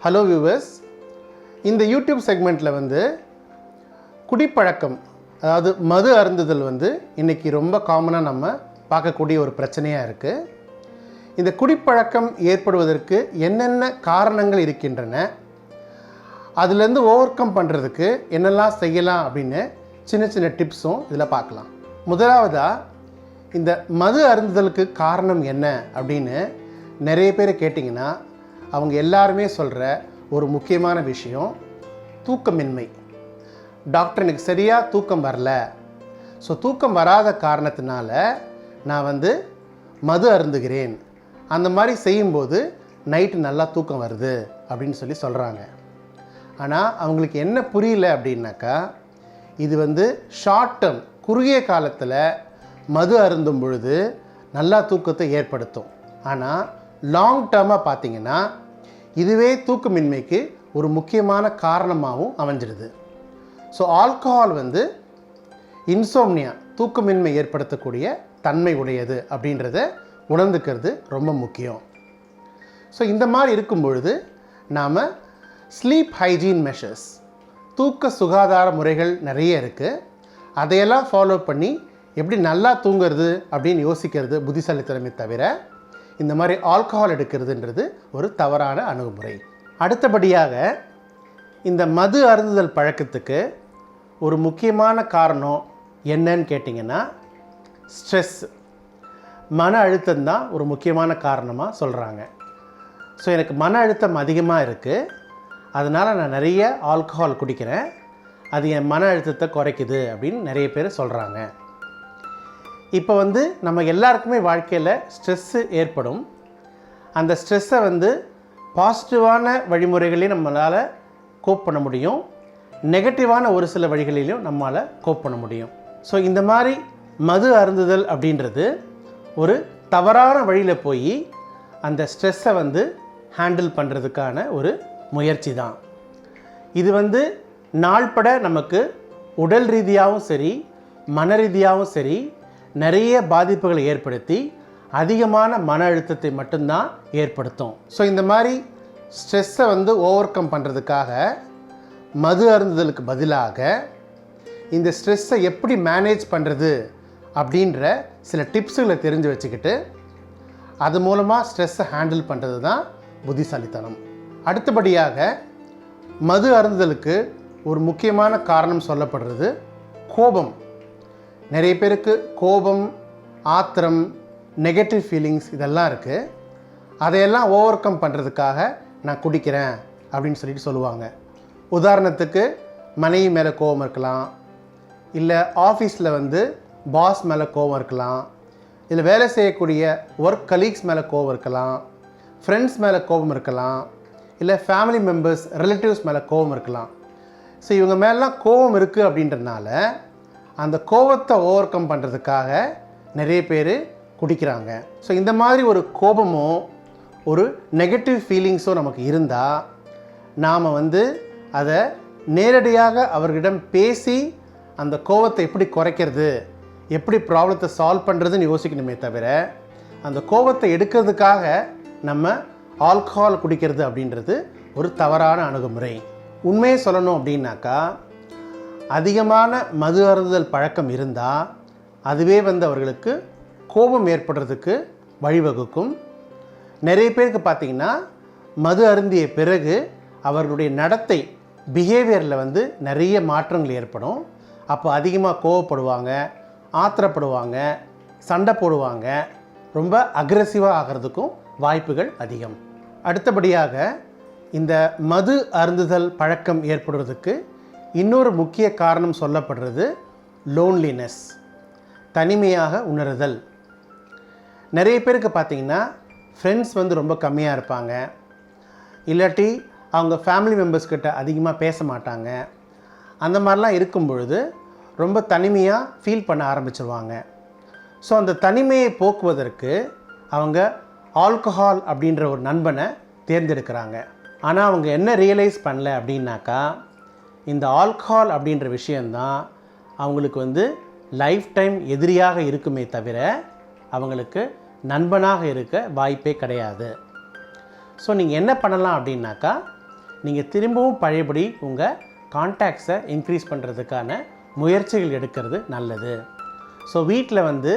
Hello viewers இந்த YouTube செக்மெண்ட்டில் வந்து குடிப்பழக்கம் அதாவது மது அருந்துதல் வந்து இன்றைக்கி ரொம்ப காமனாக நம்ம பார்க்கக்கூடிய ஒரு பிரச்சனையாக இருக்குது இந்த குடிப்பழக்கம் ஏற்படுவதற்கு என்னென்ன காரணங்கள் இருக்கின்றன அதுலேருந்து ஓவர் கம் பண்ணுறதுக்கு என்னெல்லாம் செய்யலாம் அப்படின்னு சின்ன சின்ன டிப்ஸும் இதில் பார்க்கலாம். முதலாவதாக இந்த மது அருந்துதலுக்கு காரணம் என்ன அப்படின்னு நிறைய பேர் கேட்டிங்கன்னா அவங்க எல்லாருமே சொல்கிற ஒரு முக்கியமான விஷயம் தூக்கமின்மை. டாக்டர் எனக்கு சரியாக தூக்கம் வரல. ஸோ தூக்கம் வராத காரணத்தினால நான் வந்து மது அருந்துகிறேன். அந்த மாதிரி செய்யும்போது நைட்டு நல்லா தூக்கம் வருது அப்படின்னு சொல்லி சொல்கிறாங்க ஆனால் அவங்களுக்கு என்ன புரியல அப்படின்னாக்கா இது வந்து ஷார்ட் டேர்ம் குறுகிய காலத்தில் மது அருந்தும் பொழுது நல்லா தூக்கத்தை ஏற்படுத்தும். ஆனால் லாங் டேர்மாக பார்த்தீங்கன்னா இதுவே தூக்கமின்மைக்கு ஒரு முக்கியமான காரணமாகவும் அமைஞ்சிடுது. ஸோ ஆல்கஹால் வந்து இன்சோம்னியா தூக்கமின்மை ஏற்படுத்தக்கூடிய தன்மை உடையது அப்படின்றத உணர்ந்துக்கிறது ரொம்ப முக்கியம். ஸோ இந்த மாதிரி இருக்கும் பொழுது நாம் ஸ்லீப் ஹைஜீன் மெஷர்ஸ் தூக்க சுகாதார முறைகள் நிறைய இருக்குது அதையெல்லாம் ஃபாலோ பண்ணி எப்படி நல்லா தூங்குறது அப்படின்னு யோசிக்கிறது புத்திசாலித்தனமே தவிர இந்த மாதிரி ஆல்கஹால் எடுக்கிறதுன்றது ஒரு தவறான அணுகுமுறை. அடுத்தபடியாக இந்த மது அருந்துதல் பழக்கத்துக்கு ஒரு முக்கியமான காரணம் என்னன்னு கேட்டிங்கன்னா ஸ்ட்ரெஸ் மன அழுத்தம் தான் ஒரு முக்கியமான காரணமாக சொல்கிறாங்க ஸோ எனக்கு மன அழுத்தம் அதிகமாக இருக்குது அதனால் நான் நிறைய ஆல்கஹால் குடிக்கிறேன். அது என் மன அழுத்தத்தை குறைக்குது அப்படின்னு நிறைய பேர் சொல்கிறாங்க இப்போ வந்து நம்ம எல்லாருக்குமே வாழ்க்கையில் ஸ்ட்ரெஸ்ஸு ஏற்படும். அந்த ஸ்ட்ரெஸ்ஸை வந்து பாசிட்டிவான வழிமுறைகளையும் நம்மளால் கோப் பண்ண முடியும். நெகட்டிவான ஒரு சில வழிகளிலையும் நம்மளால் கோப் பண்ண முடியும். ஸோ இந்த மாதிரி மது அருந்துதல் அப்படின்றது ஒரு தவறான வழியில் போய் அந்த ஸ்ட்ரெஸ்ஸை வந்து ஹேண்டில் பண்ணுறதுக்கான ஒரு முயற்சி தான். இது வந்து நாள்பட நமக்கு உடல் ரீதியாகவும் சரி மன ரீதியாகவும் சரி நிறைய பாதிப்புகளை ஏற்படுத்தி அதிகமான மன அழுத்தத்தை மட்டும்தான் ஏற்படுத்தும். ஸோ இந்த மாதிரி ஸ்ட்ரெஸ்ஸை வந்து ஓவர் கம் பண்ணுறதுக்காக மது அருந்துதலுக்கு பதிலாக இந்த ஸ்ட்ரெஸ்ஸை எப்படி மேனேஜ் பண்ணுறது அப்படின்ற சில டிப்ஸுகளை தெரிஞ்சு வச்சுக்கிட்டு அது மூலமாக ஸ்ட்ரெஸ்ஸை ஹேண்டில் பண்ணுறது தான் புத்திசாலித்தனம். அடுத்தபடியாக மது அருந்துதலுக்கு ஒரு முக்கியமான காரணம் சொல்லப்படுறது கோபம். நிறைய பேருக்கு கோபம் ஆத்திரம் நெகட்டிவ் ஃபீலிங்ஸ் இதெல்லாம் இருக்குது அதையெல்லாம் ஓவர் கம் பண்ணுறதுக்காக நான் குடிக்கிறேன் அப்படின்னு சொல்லிட்டு சொல்லுவாங்க. உதாரணத்துக்கு மனைவி மேலே கோபம் இருக்கலாம். இல்லை ஆஃபீஸில் வந்து பாஸ் மேலே கோபம் இருக்கலாம். இல்லை வேலை செய்யக்கூடிய ஒர்க் கலீக்ஸ் மேலே கோபம் இருக்கலாம். ஃப்ரெண்ட்ஸ் மேலே கோபம் இருக்கலாம். இல்லை ஃபேமிலி மெம்பர்ஸ் ரிலேட்டிவ்ஸ் மேலே கோபம் இருக்கலாம். ஸோ இவங்க மேலாம் கோபம் இருக்குது அப்படின்றனால அந்த கோபத்தை ஓவர் கம் பண்ணுறதுக்காக நிறைய பேர் குடிக்கிறாங்க. ஸோ இந்த மாதிரி ஒரு கோபமோ ஒரு நெகட்டிவ் ஃபீலிங்ஸோ நமக்கு இருந்தால் நாம் வந்து அதை நேரடியாக அவர்களிடம் பேசி அந்த கோபத்தை எப்படி குறைக்கிறது எப்படி ப்ராப்ளத்தை சால்வ் பண்ணுறதுன்னு யோசிக்கணுமே தவிர அந்த கோபத்தை எடுக்கிறதுக்காக நம்ம ஆல்கஹால் குடிக்கிறது அப்படின்றது ஒரு தவறான அணுகுமுறை. உண்மையை சொல்லணும் அப்படின்னாக்கா அதிகமான மது அருந்துதல் பழக்கம் இருந்தால் அதுவே வந்து அவர்களுக்கு கோபம் ஏற்படுறதுக்கு வழிவகுக்கும். நிறைய பேருக்கு பார்த்திங்கன்னா மது அருந்திய பிறகு அவர்களுடைய நடத்தை பிஹேவியரில் வந்து நிறைய மாற்றங்கள் ஏற்படும். அப்போ அதிகமாக கோவப்படுவாங்க ஆத்திரப்படுவாங்க சண்டை போடுவாங்க. ரொம்ப அக்ரெசிவாக ஆகிறதுக்கும் வாய்ப்புகள் அதிகம். அடுத்தபடியாக இந்த மது அருந்துதல் பழக்கம் ஏற்படுறதுக்கு இன்னொரு முக்கிய காரணம் சொல்லப்படுறது லோன்லினஸ் தனிமையாக உணருதல். நிறைய பேருக்கு பார்த்தீங்கன்னா ஃப்ரெண்ட்ஸ் வந்து ரொம்ப கம்மியாக இருப்பாங்க. இல்லாட்டி அவங்க ஃபேமிலி மெம்பர்ஸ்கிட்ட அதிகமாக பேச மாட்டாங்க. அந்த மாதிரிலாம் இருக்கும் பொழுது ரொம்ப தனிமையாக ஃபீல் பண்ண ஆரம்பிச்சிருவாங்க. ஸோ அந்த தனிமையை போக்குவதற்கு அவங்க ஆல்கஹால் அப்படின்ற ஒரு நண்பனை தேர்ந்தெடுக்கிறாங்க. ஆனால் அவங்க என்ன ரியலைஸ் பண்ணல அப்படின்னாக்கா இந்த ஆல்கஹால் அப்படின்ற விஷயந்தான் அவங்களுக்கு வந்து லைஃப் டைம் எதிரியாக இருக்குமே தவிர அவங்களுக்கு நண்பனாக இருக்க வாய்ப்பே கிடையாது. ஸோ நீங்கள் என்ன பண்ணலாம் அப்படின்னாக்கா நீங்கள் திரும்பவும் பழையபடி உங்கள் கான்டாக்ட்ஸை இன்க்ரீஸ் பண்ணுறதுக்கான முயற்சிகள் எடுக்கிறது நல்லது. ஸோ வீட்டில் வந்து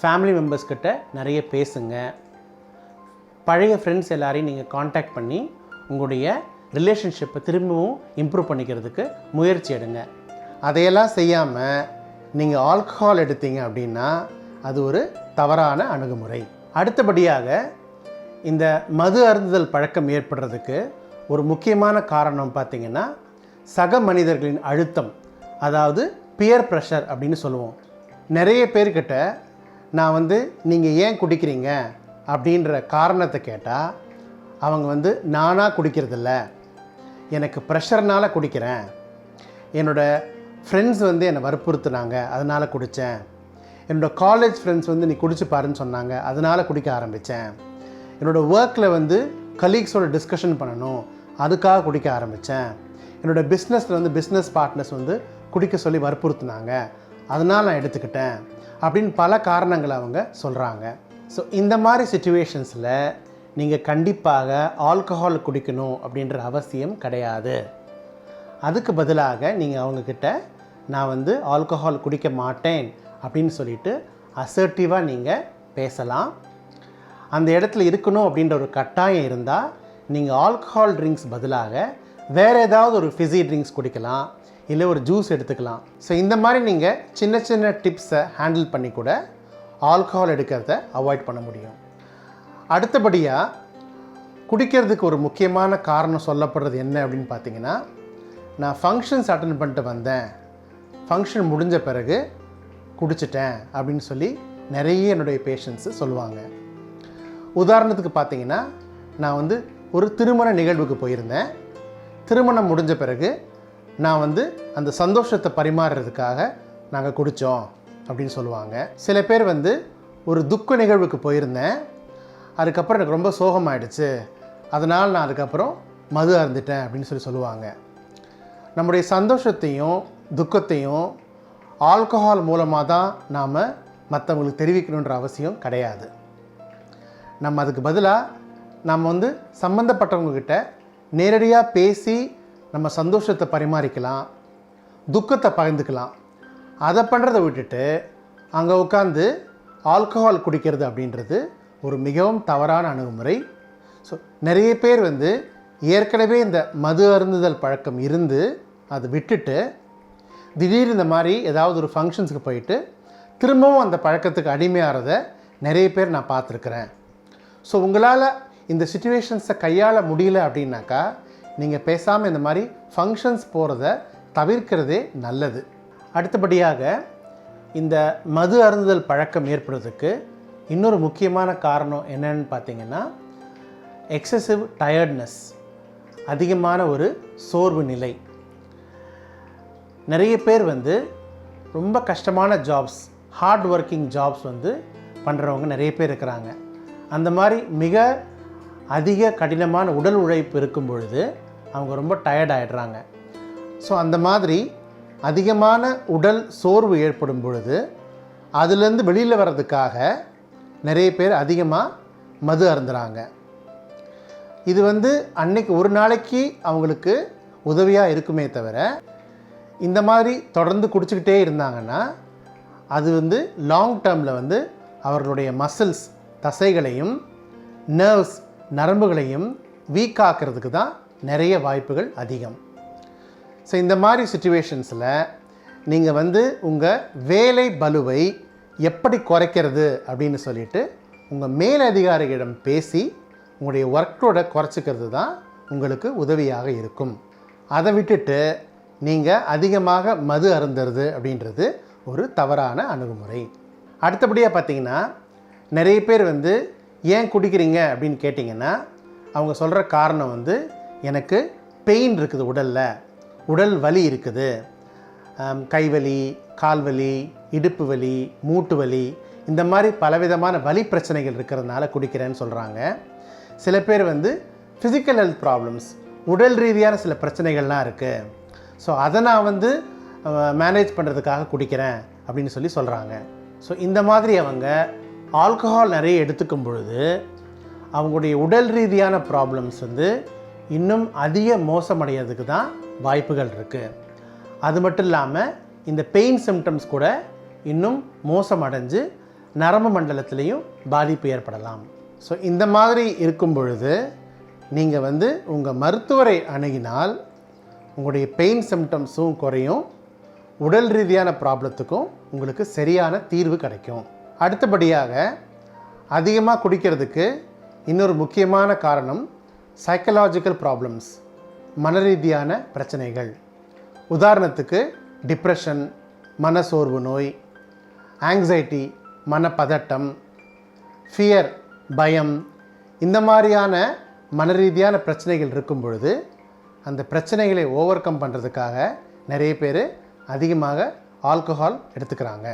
ஃபேமிலி மெம்பர்ஸ் கிட்ட நிறைய பேசுங்க. பழைய ஃப்ரெண்ட்ஸ் எல்லாரையும் நீங்கள் காண்டாக்ட் பண்ணி உங்களுடைய ரிலேஷன்ஷிப்பை திரும்பவும் இம்ப்ரூவ் பண்ணிக்கிறதுக்கு முயற்சி எடுங்க. அதையெல்லாம் செய்யாமல் நீங்கள் ஆல்கஹால் எடுத்தீங்க அப்படின்னா அது ஒரு தவறான அணுகுமுறை. அடுத்தபடியாக இந்த மது அருந்துதல் பழக்கம் ஏற்படுறதுக்கு ஒரு முக்கியமான காரணம் பார்த்தீங்கன்னா சக மனிதர்களின் அழுத்தம் அதாவது பியர் ப்ரெஷர் அப்படின்னு சொல்லுவோம். நிறைய பேர்கிட்ட நான் வந்து நீங்கள் ஏன் குடிக்கிறீங்க அப்படின்ற காரணத்தை கேட்டால் அவங்க வந்து நானாக குடிக்கிறதில்ல எனக்கு ப்ரெஷர்னால் குடிக்கிறேன். என்னோடய ஃப்ரெண்ட்ஸ் வந்து என்னை வற்புறுத்துனாங்க அதனால் குடித்தேன் என்னோடய காலேஜ் ஃப்ரெண்ட்ஸ் வந்து நீ குடிச்சு பாருன்னு சொன்னாங்க அதனால் குடிக்க ஆரம்பித்தேன் என்னோடய ஒர்க்கில் வந்து கலீக்ஸோட டிஸ்கஷன் பண்ணணும் அதுக்காக குடிக்க ஆரம்பித்தேன் என்னோடய பிஸ்னஸில் வந்து பிஸ்னஸ் பார்ட்னர்ஸ் வந்து குடிக்க சொல்லி வற்புறுத்துனாங்க அதனால் நான் எடுத்துக்கிட்டேன் அப்படின்னு பல காரணங்களை அவங்க சொல்கிறாங்க ஸோ இந்த மாதிரி சுச்சுவேஷன்ஸில் நீங்கள் கண்டிப்பாக ஆல்கஹால் குடிக்கணும் அப்படின்ற அவசியம் கிடையாது. அதுக்கு பதிலாக நீங்கள் அவங்கக்கிட்ட நான் வந்து ஆல்கஹால் குடிக்க மாட்டேன் அப்படின்னு சொல்லிட்டு அசர்ட்டிவாக நீங்கள் பேசலாம். அந்த இடத்துல இருக்கணும் அப்படின்ற ஒரு கட்டாயம் இருந்தால் நீங்கள் ஆல்கஹால் ட்ரிங்க்ஸ் பதிலாக வேறு ஏதாவது ஒரு ஃபிசி ட்ரிங்க்ஸ் குடிக்கலாம் இல்லை ஒரு ஜூஸ் எடுத்துக்கலாம். ஸோ இந்த மாதிரி நீங்கள் சின்ன சின்ன டிப்ஸை ஹேண்டில் பண்ணி கூட ஆல்கஹால் எடுக்கிறத அவாய்ட் பண்ண முடியும். அடுத்தபடியாக குடிக்கிறதுக்கு ஒரு முக்கியமான காரணம் சொல்லப்படுறது என்ன அப்படின்னு பார்த்தீங்கன்னா நான் ஃபங்க்ஷன்ஸ் அட்டன் பண்ணிட்டு வந்தேன். ஃபங்க்ஷன் முடிஞ்ச பிறகு குடிச்சிட்டேன் அப்படின்னு சொல்லி நிறைய என்னுடைய பேஷண்ட்ஸு சொல்லுவாங்க. உதாரணத்துக்கு பார்த்தீங்கன்னா நான் வந்து ஒரு திருமண நிகழ்வுக்கு போயிருந்தேன். திருமணம் முடிஞ்ச பிறகு நான் வந்து அந்த சந்தோஷத்தை பரிமாறுறதுக்காக நாங்கள் குடித்தோம் அப்படின்னு சொல்லுவாங்க. சில பேர் வந்து ஒரு துக்க நிகழ்வுக்கு போயிருந்தேன். அதுக்கப்புறம் எனக்கு ரொம்ப சோகமாயிடுச்சு. அதனால் நான் அதுக்கப்புறம் மது அருந்துட்டேன் அப்படின்னு சொல்லி சொல்லுவாங்க. நம்முடைய சந்தோஷத்தையும் துக்கத்தையும் ஆல்கஹால் மூலமாக தான் நாம் மற்றவங்களுக்கு தெரிவிக்கணுன்ற அவசியம் கிடையாது. நம்ம அதுக்கு பதிலாக நம்ம வந்து சம்மந்தப்பட்டவங்கக்கிட்ட நேரடியாக பேசி நம்ம சந்தோஷத்தை பரிமாறிக்கலாம் துக்கத்தை பகிர்ந்துக்கலாம். அதை பண்ணுறதை விட்டுட்டு அங்கே உட்காந்து ஆல்கஹால் குடிக்கிறது அப்படின்றது ஒரு மிகவும் தவறான அணுகுமுறை. ஸோ நிறைய பேர் வந்து ஏற்கனவே இந்த மது அருந்துதல் பழக்கம் இருந்து அதை விட்டுட்டு திடீர்னு இந்த மாதிரி ஏதாவது ஒரு ஃபங்க்ஷன்ஸுக்கு போயிட்டு திரும்பவும் அந்த பழக்கத்துக்கு அடிமையாகிறத நிறைய பேர் நான் பார்த்துருக்குறேன். ஸோ உங்களால் இந்த சுச்சுவேஷன்ஸை கையாள முடியல அப்படின்னாக்கா நீங்கள் பேசாமல் இந்த மாதிரி ஃபங்க்ஷன்ஸ் போகிறத தவிர்க்கிறதே நல்லது. அடுத்தபடியாக இந்த மது அருந்துதல் பழக்கம் ஏற்படுறதுக்கு இன்னொரு முக்கியமான காரணம் என்னன்னு பார்த்தீங்கன்னா எக்ஸசிவ் டயர்ட்னஸ் அதிகமான ஒரு சோர்வு நிலை. நிறைய பேர் வந்து ரொம்ப கஷ்டமான ஜாப்ஸ் ஹார்ட் ஒர்க்கிங் ஜாப்ஸ் வந்து பண்ணுறவங்க நிறைய பேர் இருக்கிறாங்க. அந்த மாதிரி மிக அதிக கடினமான உடல் உழைப்பு இருக்கும் பொழுது அவங்க ரொம்ப டயர்ட் ஆகிடுறாங்க ஸோ அந்த மாதிரி அதிகமான உடல் சோர்வு ஏற்படும் பொழுது அதுலேருந்து வெளியில் வர்றதுக்காக நிறைய பேர் அதிகமாக மது அருந்துறாங்க. இது வந்து அன்னைக்கு ஒரு நாளைக்கு அவங்களுக்கு உதவியாக இருக்குமே தவிர இந்த மாதிரி தொடர்ந்து குடிச்சிக்கிட்டே இருந்தாங்கன்னா அது வந்து லாங் டேர்மில் வந்து அவர்களுடைய மசில்ஸ் தசைகளையும் நர்வ்ஸ் நரம்புகளையும் வீக் ஆக்கிறதுக்கு தான் நிறைய வாய்ப்புகள் அதிகம். ஸோ இந்த மாதிரி சுச்சுவேஷன்ஸில் நீங்கள் வந்து உங்கள் வேலை பலுவை எப்படி குறைக்கிறது அப்படின்னு சொல்லிட்டு உங்கள் மேலதிகாரிகளிடம் பேசி உங்களுடைய ஒர்க்கோட குறைச்சிக்கிறது தான் உங்களுக்கு உதவியாக இருக்கும். அதை விட்டுட்டு நீங்கள் அதிகமாக மது அருந்துறது அப்படின்றது ஒரு தவறான அணுகுமுறை. அடுத்தபடியாக பார்த்தீங்கன்னா நிறைய பேர் வந்து ஏன் குடிக்கிறீங்க அப்படின்னு கேட்டிங்கன்னா அவங்க சொல்கிற காரணம் வந்து எனக்கு பெயின் இருக்குது உடலில். உடல் வலி இருக்குது. கைவலி கால் வலி இடுப்பு வலி மூட்டு வலி இந்த மாதிரி பலவிதமான வலி பிரச்சனைகள் இருக்கிறதுனால குடிக்கிறேன்னு சொல்கிறாங்க சில பேர் வந்து ஃபிசிக்கல் ஹெல்த் ப்ராப்ளம்ஸ் உடல் ரீதியான சில பிரச்சனைகள்லாம் இருக்குது ஸோ அதை நான் வந்து மேனேஜ் பண்ணுறதுக்காக குடிக்கிறேன் அப்படின்னு சொல்லி சொல்கிறாங்க ஸோ இந்த மாதிரி அவங்க ஆல்கஹால் நிறைய எடுத்துக்கும் பொழுது அவங்களுடைய உடல் ரீதியான ப்ராப்ளம்ஸ் வந்து இன்னும் அதிக மோசமடைகிறதுக்கு தான் வாய்ப்புகள் இருக்குது அது மட்டும் இல்லாமல் இந்த பெயின் சிம்டம்ஸ் கூட இன்னும் மோசமடைஞ்சு நரம்பு மண்டலத்திலையும் பாதிப்பு ஏற்படலாம். ஸோ இந்த மாதிரி இருக்கும் பொழுது நீங்கள் வந்து உங்கள் மருத்துவரை அணுகினால் உங்களுடைய பெயின் சிம்டம்ஸும் குறையும். உடல் ரீதியான ப்ராப்ளத்துக்கும் உங்களுக்கு சரியான தீர்வு கிடைக்கும். அடுத்தபடியாக அதிகமாக குடிக்கிறதுக்கு இன்னொரு முக்கியமான காரணம் சைக்கலாஜிக்கல் ப்ராப்ளம்ஸ் மன ரீதியான பிரச்சனைகள். உதாரணத்துக்கு டிப்ரெஷன் மனசோர்வு நோய் ஆங்ஸைட்டி மனப்பதட்டம் ஃபியர் பயம் இந்த மாதிரியான மனரீதியான பிரச்சனைகள் இருக்கும் பொழுது அந்த பிரச்சனைகளை ஓவர் கம் பண்ணுறதுக்காக நிறைய பேர் அதிகமாக ஆல்கஹால் எடுத்துக்கிறாங்க.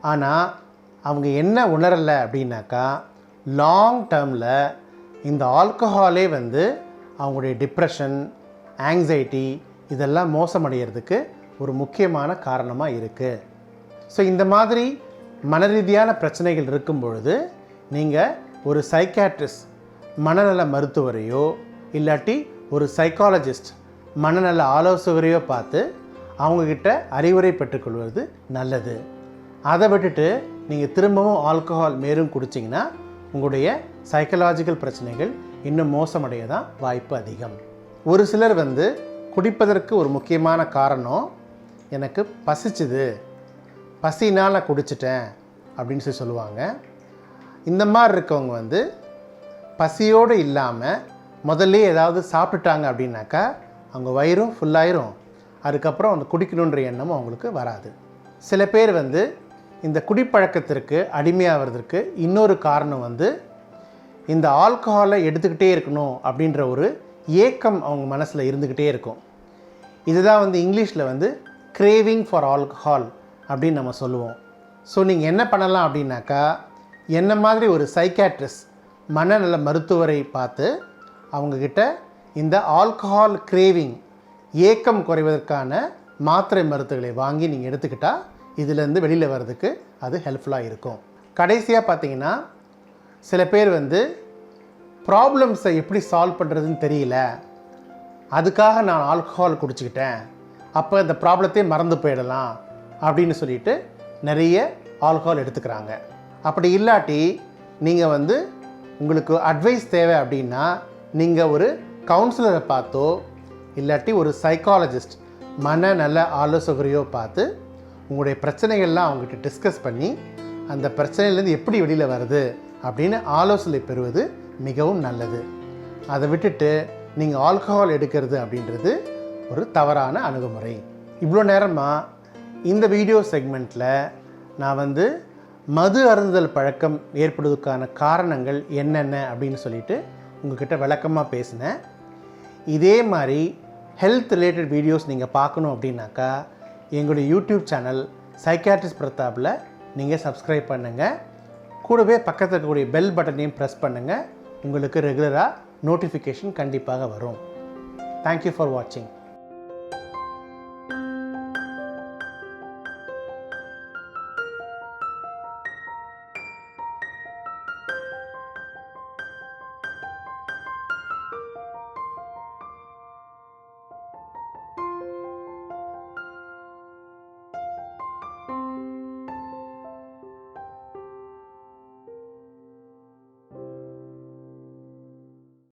ஆனால் அவங்க என்ன உணரலை அப்படின்னாக்கா லாங் டேர்மில் இந்த ஆல்கஹாலே வந்து அவங்களுடைய டிப்ரெஷன் ஆங்ஸைட்டி இதெல்லாம் மோசமடைகிறதுக்கு ஒரு முக்கியமான காரணமாக இருக்குது ஸோ இந்த மாதிரி மனரீதியான பிரச்சனைகள் இருக்கும் பொழுது நீங்கள் ஒரு சைக்காட்ரிஸ்ட் மனநல மருத்துவரையோ இல்லாட்டி ஒரு சைக்காலஜிஸ்ட் மனநல ஆலோசகரையோ பார்த்து அவங்கக்கிட்ட அறிவுரை பெற்றுக்கொள்வது நல்லது. அதை விட்டுட்டு நீங்கள் திரும்பவும் ஆல்கஹால் மேலும் குடிச்சிங்கன்னா உங்களுடைய சைக்கலாஜிக்கல் பிரச்சனைகள் இன்னும் மோசமடைய தான் வாய்ப்பு அதிகம். ஒரு சிலர் வந்து குடிப்பதற்கு ஒரு முக்கியமான காரணம் எனக்கு பசிச்சுது. பசினால் நான் குடிச்சிட்டேன் அப்படின்னு சொல்லி சொல்லுவாங்க. இந்த மாதிரி இருக்கவங்க வந்து பசியோடு இல்லாமல் முதல்ல ஏதாவது சாப்பிட்டுட்டாங்க அப்படின்னாக்கா அவங்க வயிறும் ஃபுல்லாயிரும் அதுக்கப்புறம் அந்த குடிக்கணுன்ற எண்ணமும் அவங்களுக்கு வராது. சில பேர் வந்து இந்த குடிப்பழக்கத்திற்கு அடிமையாகிறதுக்கு இன்னொரு காரணம் வந்து இந்த ஆல்கஹாலை எடுத்துக்கிட்டே இருக்கணும் அப்படின்ற ஒரு ஏக்கம் அவங்க மனசில் இருந்துக்கிட்டே இருக்கும். இதுதான் வந்து இங்கிலீஷில் வந்து கிரேவிங் ஃபார் ஆல்கஹால் அப்படின்னு நம்ம சொல்லுவோம். ஸோ நீங்கள் என்ன பண்ணலாம் அப்படின்னாக்கா என்ன மாதிரி ஒரு சைக்காட்ரிஸ்ட் மனநல மருத்துவரை பார்த்து அவங்கக்கிட்ட இந்த ஆல்கஹால் கிரேவிங் ஏக்கம் குறைவதற்கான மாத்திரை மருந்துகளை வாங்கி நீங்கள் எடுத்துக்கிட்டால் இதிலேருந்து வெளியில் வர்றதுக்கு அது ஹெல்ப்ஃபுல்லாக இருக்கும். கடைசியாக பார்த்தீங்கன்னா சில பேர் வந்து ப்ராப்ளம்ஸை எப்படி சால்வ் பண்ணுறதுன்னு தெரியல. அதுக்காக நான் ஆல்கஹால் குடிச்சிக்கிட்டேன். அப்போ இந்த ப்ராப்ளத்தையே மறந்து போயிடலாம் அப்படின்னு சொல்லிட்டு நிறைய ஆல்கஹால் எடுத்துக்கிறாங்க. அப்படி இல்லாட்டி நீங்கள் வந்து உங்களுக்கு அட்வைஸ் தேவை அப்படின்னா நீங்கள் ஒரு கவுன்சிலரை பார்த்தோ இல்லாட்டி ஒரு சைக்காலஜிஸ்ட் மன நல்ல ஆலோசகரையோ பார்த்து உங்களுடைய பிரச்சனைகள்லாம் அவங்ககிட்ட டிஸ்கஸ் பண்ணி அந்த பிரச்சனையிலேருந்து எப்படி வெளியில் வருது அப்படின்னு ஆலோசனை பெறுவது மிகவும் நல்லது. அதை விட்டுட்டு நீங்கள் ஆல்கஹால் எடுக்கிறது அப்படின்றது ஒரு தவறான அணுகுமுறை. இவ்வளோ நேரமாக இந்த வீடியோ செக்மெண்ட்டில் நான் வந்து மது அருந்துதல் பழக்கம் ஏற்படுவதற்கான காரணங்கள் என்னென்ன அப்படின்னு சொல்லிட்டு உங்கள்கிட்ட விளக்கமாக பேசினேன். இதே மாதிரி ஹெல்த் ரிலேட்டட் வீடியோஸ் நீங்கள் பார்க்கணும் அப்படின்னாக்கா எங்களுடைய யூடியூப் சேனல் சைக்காட்ரிஸ்ட் பிரதாப்பில் நீங்கள் சப்ஸ்கிரைப் பண்ணுங்கள் கூடவே பக்கத்தில் இருக்கக்கூடிய பெல் பட்டனையும் ப்ரெஸ் பண்ணுங்கள் உங்களுக்கு ரெகுலராக நோட்டிஃபிகேஷன் கண்டிப்பாக வரும். தேங்க்யூ ஃபார் வாட்சிங்